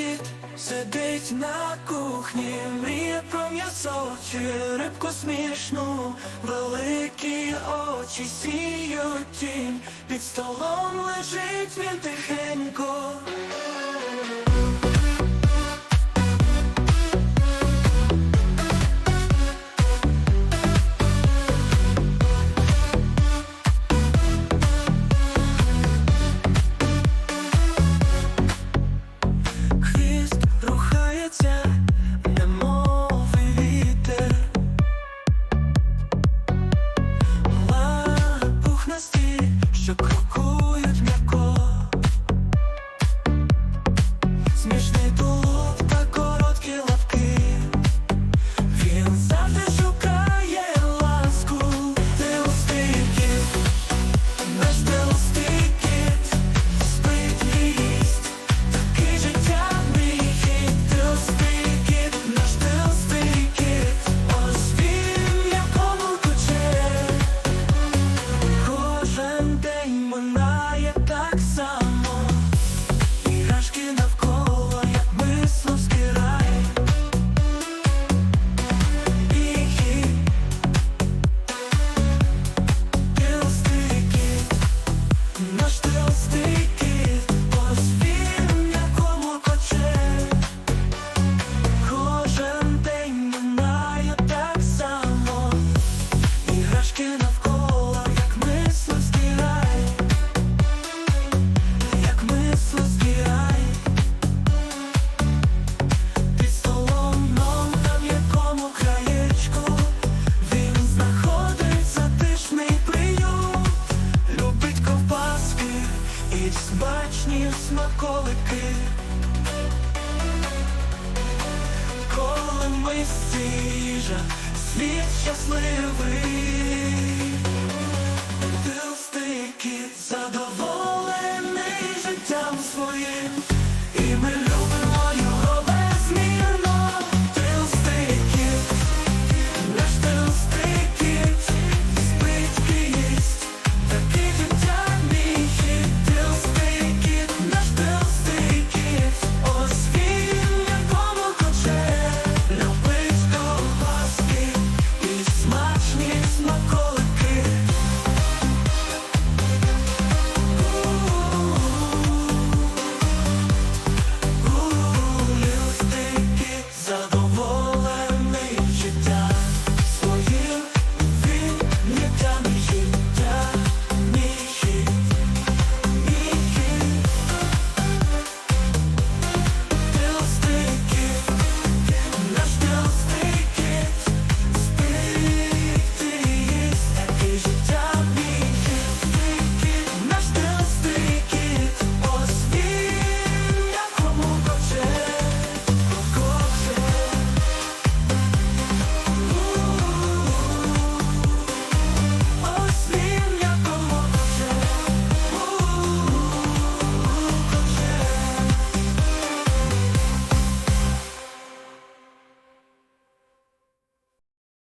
кіт сидить на кухні, мріє про м'ясо чи рибку смішну, великі очі сіють тінь, під столом лежить він тихенько. to cry. смаколики, коли ми сіжа, світ щасливий.